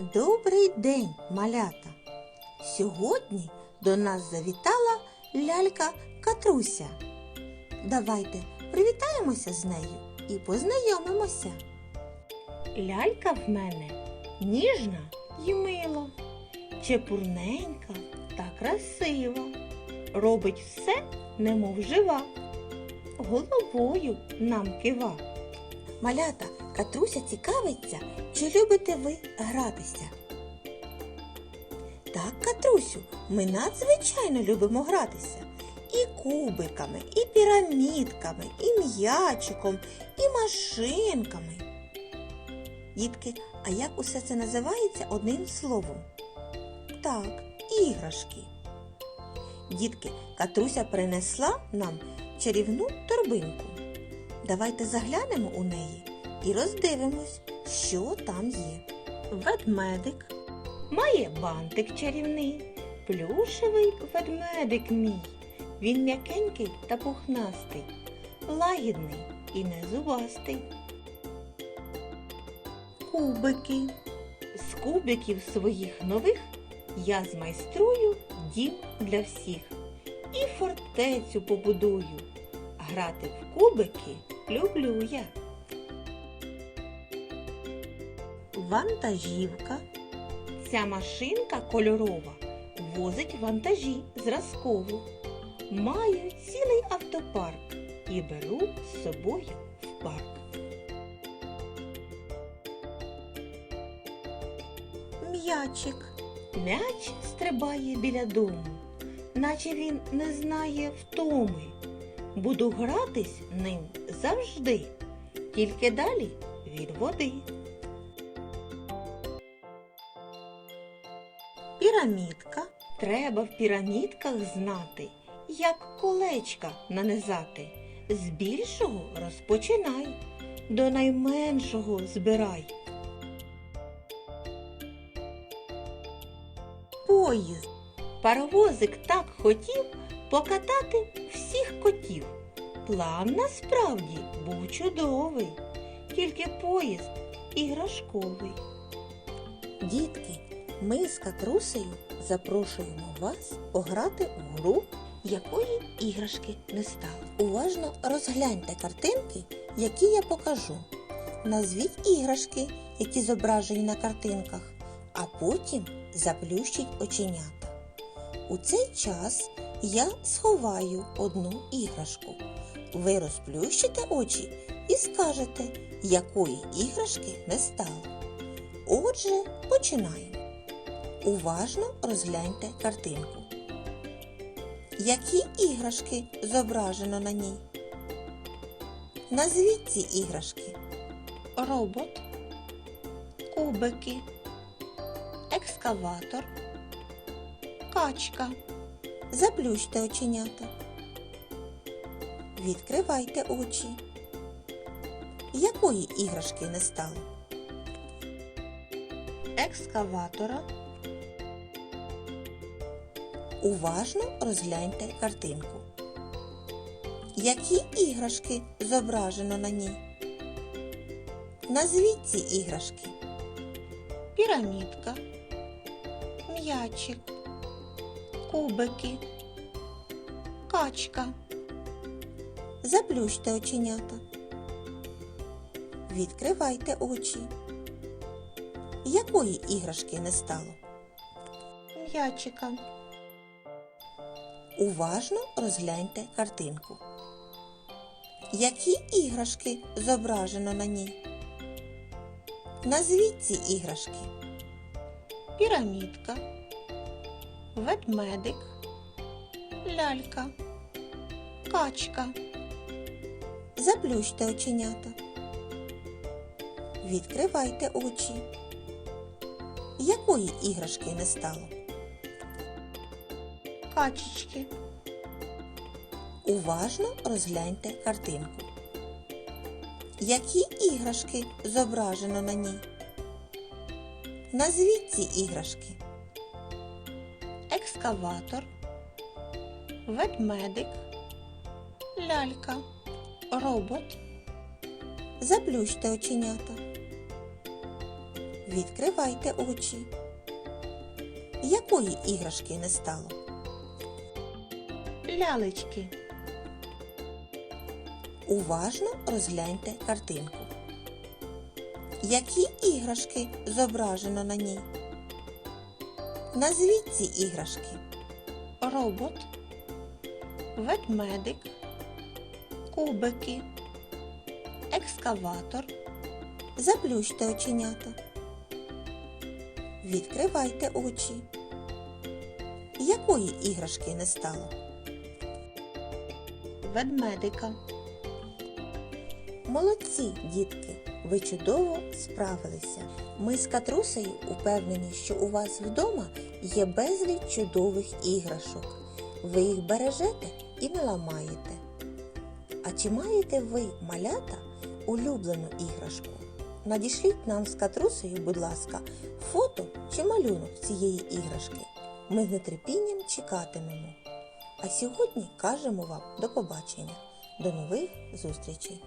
Добрий день, малята! Сьогодні до нас завітала лялька Катруся. Давайте привітаємося з нею і познайомимося. Лялька в мене ніжна і мила, чепурненька та красива. Робить все, немов жива, головою нам кива. Малята, Катруся цікавиться, чи любите ви гратися? Так, Катрусю, ми надзвичайно любимо гратися. І кубиками, і пірамідками, і м'ячиком, і машинками. Дітки, а як усе це називається одним словом? Так, іграшки. Дітки, Катруся принесла нам чарівну торбинку. Давайте заглянемо у неї і роздивимось, що там є. Ведмедик має бантик чарівний, плюшевий ведмедик мій. Він м'якенький та пухнастий, лагідний і не зубастий. Кубики. З кубиків своїх нових я змайструю дім для всіх і фортецю побудую. Грати в кубики люблю я. Вантажівка. Ця машинка кольорова возить вантажі зразково. Маю цілий автопарк і беру з собою в парк. М'ячик. М'яч стрибає біля дому, наче він не знає втоми. Буду гратись ним завжди, тільки далі від води. Пірамідка. Треба в пірамідках знати, як колечка нанизати. З більшого розпочинай, до найменшого збирай. Поїзд. Паровозик так хотів покатати всіх котів. План насправді був чудовий, тільки поїзд іграшковий. Дітки, ми з Катрусею запрошуємо вас пограти в гру, якої іграшки не стало. Уважно розгляньте картинки, які я покажу. Назвіть іграшки, які зображені на картинках, а потім заплющіть оченята. У цей час я сховаю одну іграшку. Ви розплющите очі і скажете, якої іграшки не стало. Отже, починаємо. Уважно розгляньте картинку. Які іграшки зображено на ній? Назвіть ці іграшки. Робот, кубики, екскаватор, качка. Заплющте оченята. Відкривайте очі. Якої іграшки не стало? Екскаватора. Уважно розгляньте картинку. Які іграшки зображено на ній? Назвіть ці іграшки. Пірамідка, м'ячик, кубики, качка. Заплющте оченята. Відкривайте очі. Якої іграшки не стало? М'ячика. Уважно розгляньте картинку. Які іграшки зображено на ній? Назвіть ці іграшки. Пірамідка, ведмедик, лялька, качка. Заплющте оченята. Відкривайте очі. Якої іграшки не стало? Качечки. Уважно розгляньте картинку. Які іграшки зображено на ній? Назвіть ці іграшки. Екскаватор, ведмедик, лялька, робот. Заплющте оченята. Відкривайте очі. Якої іграшки не стало? Лялечки. Уважно розгляньте картинку. Які іграшки зображено на ній? Назвіть ці іграшки. Робот. Ведмедик. Кубики. Екскаватор. Заплющте оченята. Відкривайте очі. Якої іграшки не стало? Ведмедика. Молодці, дітки! Ви чудово справилися. Ми з Катрусею упевнені, що у вас вдома є безліч чудових іграшок. Ви їх бережете і не ламаєте. А чи маєте ви, малята, улюблену іграшку? Надішліть нам з Катрусею, будь ласка, фото чи малюнок цієї іграшки. Ми з нетерпінням чекатимемо. А сьогодні кажемо вам до побачення. До нових зустрічей!